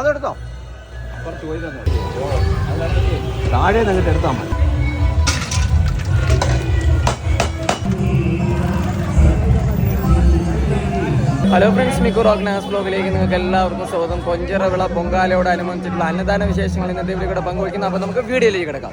അതെടുത്തോ താഴെ നിന്നിട്ട് എടുത്താൽ മതി. ഹലോ ഫ്രണ്ട്സ് മിക്കു ഓർഗനൈസ് നാസ് ബ്ലോഗിലേക്ക് നിങ്ങൾക്ക് എല്ലാവർക്കും സ്വാഗതം. പൊങ്കാലയോട് പൊങ്കാലയോടനുബന്ധിച്ചിട്ടുള്ള അന്നദാന വിശേഷങ്ങൾ ഇന്നത്തെ ഇവിടെ കൂടെ പങ്കുവയ്ക്കുന്നു. അപ്പോൾ നമുക്ക് വീഡിയോയിലേക്ക് കിടക്കാം.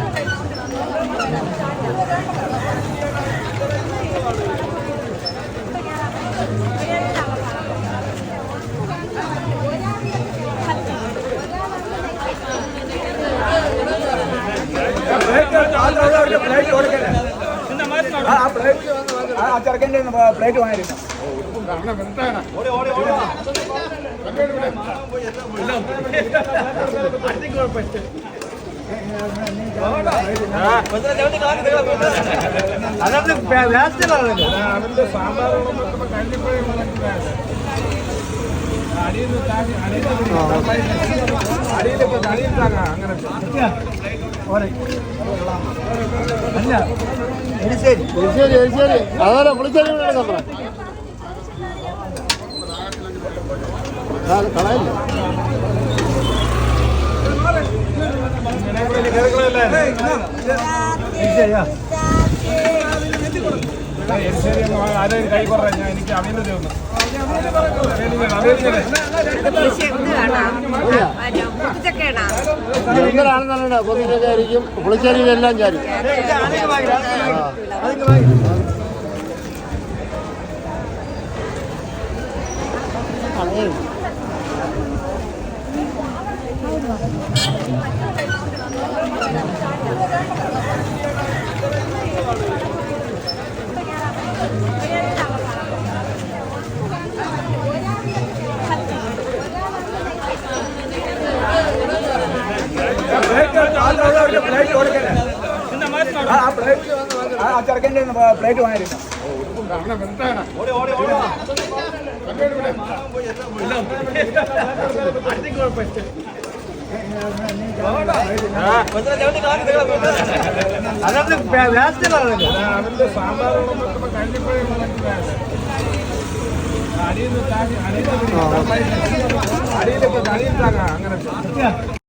ആ ചെറുക്കന്റെ പ്ലേറ്റ് വാങ്ങിയിരുന്നു. വേസ്റ്റിലാണല്ലോ അവന്റെ സാമ്പാർ അടിയിലിപ്പോ അടിയിൽ താങ്ങാ അങ്ങനെ. അല്ല എരിശ്ശേരി എരിശ്ശേരി എരിശ്ശേരി അതല്ല പുളിശ്ശേരി എടുക്കാം കളയില്ല? എരിശ്ശേരിയാ ശരി ആരെയും കൈ കുറേ ഞാൻ എനിക്ക് അവിയൽ എന്തിനാണെന്നല്ല കൊതിരൊക്കെ ആയിരിക്കും പുളിശ്ശേരിയിലെല്ലാം ചാരി Thank കൊടുക്കല്ലേ ആ പ്ലേറ്റ് ആ ചെറുക്കന്റെ പ്ലേറ്റ് വാങ്ങിയിരുന്നു